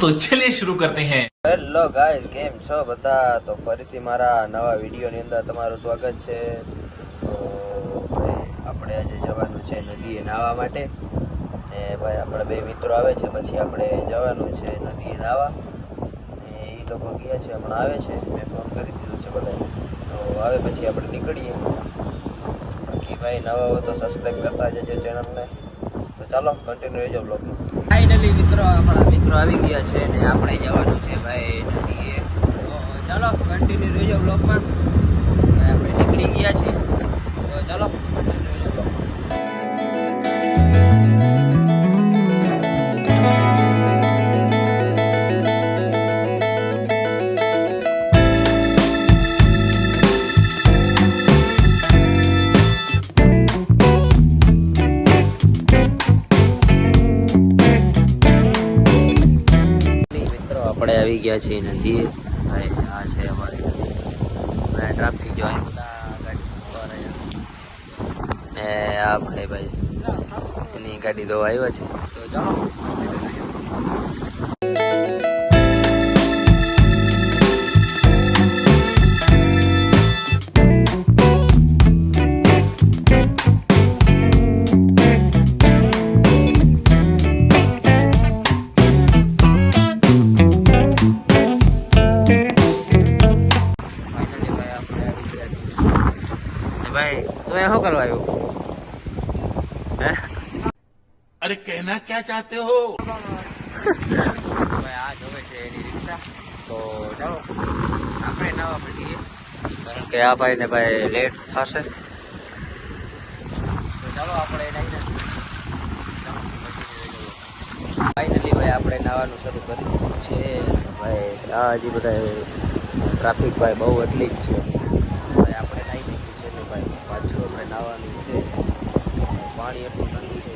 તો ચલિए શરૂ કરતે હે. હેલો ગાઈસ, કેમ છો બધા? તો ફરીથી મારા નવા વિડીયોની અંદર તમારું સ્વાગત છે. આપણે આજે જવાનું છે નદીએ નાવા માટે. ને ભાઈ, આપણે બે મિત્રો આવે છે, પછી આપણે જવાનું છે નદીએ નાવા ને એ લોકો ગયા છે, હમણાં આવે છે. મેં ફોન કરી દીધો છે બધાને. તો આવે પછી આપણે નીકળીએ. બાકી ભાઈ, નવા હો તો સબસ્ક્રાઈબ કરતા જજો ચેનલને તો ચાલો કન્ટિન્યુ રહેજો બ્લોગમાં ફાઇનલી મિત્રો, આપણા મિત્રો આવી ગયા છે અને આપણે જવાનું છે ભાઈ નદીએ. ચાલો કન્ટિન્યુ રહેજો બ્લોગમાં આપણે નીકળી ગયા છીએ. તો ચાલો આપણે આવી ગયા છીએ નદી ભાઈ આ છે અમારે ટ્રાફિક જો બધા ગાડી. ને આ ભાઈ ભાઈ એની ગાડી ધોવા આવ્યા છે. તો ચાલો ભાઈ તું શું કરવા આવ્યો? અરે કહેના ક્યાં ચાહતે હો? ભાઈ આ જોવે છે એની તો જાઓ આપણે ના વાપરીએ કારણ કે આ ભાઈ ને ભાઈ લેટ થશે. તો ચાલો આપણે ફાઇનલી ભાઈ આપણે નાવાનું શરૂ કરી દીધું છે. ભાઈ આ હજી બધા ટ્રાફિક ભાઈ બહુ એટલી જ છે. નાહવાનું છે. પાણી એટલું ઠંડુ છે.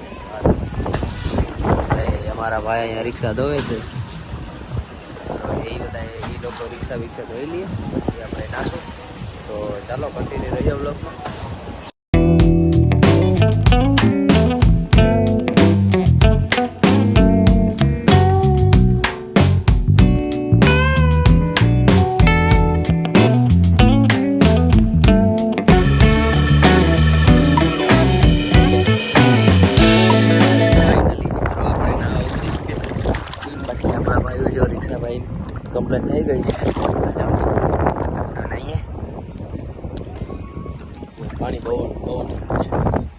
અમારા ભાઈ અહીંયા રિક્ષા ધોવે છે. એ બધા એ લોકો રિક્ષા વિક્ષા ધોઈ લઈએ પછી આપણે નાખો તો ચાલો કન્ટિન્યુ રહીએ બ્લોગમાં કમ્પ્લેન થઈ ગઈ છે. પાણી બહુ બહુ ઠંડુ છે.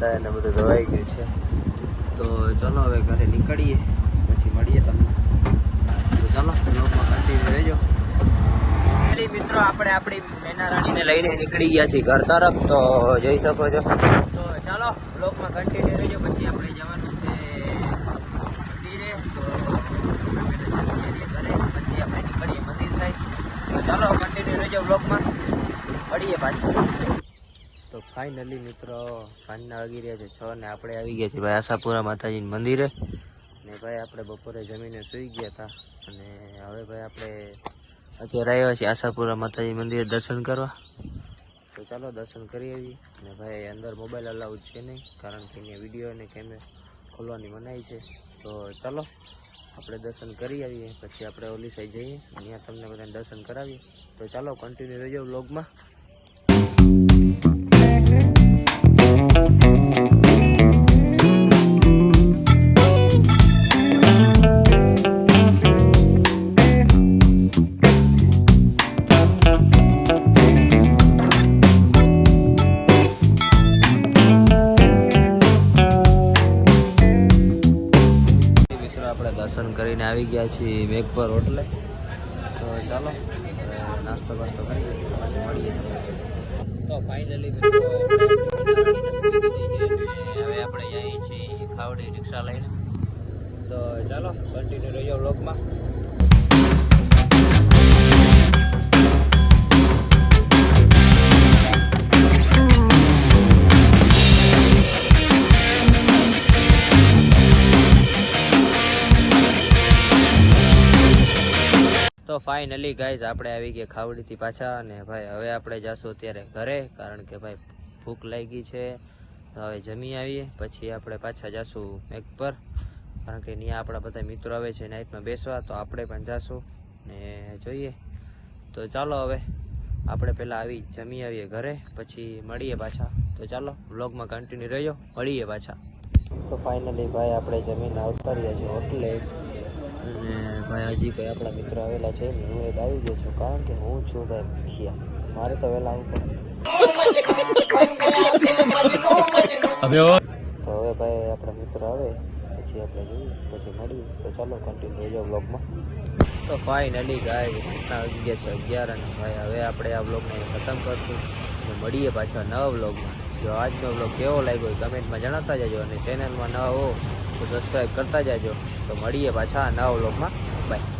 રિક્ષા અને બધું ધોવાઈ ગયું છે. તો ચલો હવે ઘરે નીકળીએ, પછી મળીએ તમને. તો ચાલો બ્લોગમાં કન્ટિન્યુ રહેજો. મિત્રો, આપણે આપણી મેના રાણીને લઈને નીકળી ગયા છીએ ઘર તરફ, તો જોઈ શકો છો. તો ચાલો બ્લોગમાં કન્ટિન્યુ રહેજો, પછી આપણે જવાનું છે મંદિરે. તો ઘરે, પછી આપણે નીકળીએ મંદિર થાય તો ચાલો કન્ટિન્યુ રહેજો બ્લોગમાં મળીએ પાછું. તો ફાઇનલી મિત્રો, સાંજના વાગી રહ્યા છે છ ને આપણે આવી ગયા છીએ ભાઈ આશાપુરા માતાજી મંદિરે. ને ભાઈ આપણે બપોરે જમીને સૂઈ ગયા હતા. અને હવે ભાઈ આપણે અત્યારે આવ્યા છીએ આશાપુરા માતાજી મંદિરે દર્શન કરવા. તો ચાલો દર્શન કરી આવીએ. અને ભાઈ અંદર મોબાઈલ અલાઉડ છે નહીં, કારણ કે અહીંયા વીડિયો અને કેમેરા ખોલવાની મનાઈ છે. તો ચાલો આપણે દર્શન કરી આવીએ. પછી આપણે ઓલી સાઈડ જઈએ. ત્યાં તમને બધાને દર્શન કરાવીએ. તો ચાલો કન્ટિન્યુ રહેજો વ્લોગમાં કરીને આવી ગયા છીએ મેઘપર હોટલે. તો ચાલો નાસ્તો બાસ્તો કરી પછી મળીએ. તો ફાઇનલી હવે આપણે જઈએ છીએ ખાવડી રિક્ષા લઈને. તો ચાલો કન્ટિન્યુ રહેજો વ્લોગમાં ફાઇનલી ગાઈઝ આપણે આવી ગયા ખાવડીથી પાછા અને ભાઈ હવે આપણે જઈશું અત્યારે ઘરે, કારણ કે ભાઈ ભૂખ લાગી છે. તો હવે જમી આવીએ, પછી આપણે પાછા જઈશું મેક પર. કારણ કે ત્યાં આપણા બધા મિત્રો આવે છે નાઇટમાં બેસવા, તો આપણે પણ જઈશું ને જોઈએ. તો ચાલો હવે આપણે પહેલાં આવી જમી આવીએ ઘરે, પછી મળીએ પાછા. તો ચાલો વ્લોગમાં કન્ટિન્યુ રહ્યો, મળીએ પાછા. તો ફાઇનલી ભાઈ આપણે જમીન આવતા રહ્યા છીએ હોટલે અને ભાઈ હજી કોઈ આપણા મિત્રો આવેલા છે ને હું એક આવી ગયો છું. કારણ કે હું છું ભાઈ મુખિયા મારે તો વહેલા આવું પડે. તો હવે ભાઈ આપણા મિત્રો આવે પછી આપણે જોઈએ પછી મળીએ. તો ચાલો કન્ટિન્યુ રહેજો બ્લોગમાં તો ફાઇનલી ગાય રીતના વાગી ગયા છે અગિયાર અને ભાઈ હવે આપણે આ બ્લોગને ખતમ કરશું. મળીએ પાછા નવા બ્લોગમાં જો આજનો બ્લોગ કેવો લાગ્યો કમેન્ટમાં જણાવતા જજો અને ચેનલમાં નવા હો તો સબસ્ક્રાઈબ કરતા જાજો. તો મળીએ પાછા નવા બ્લોગમાં બાય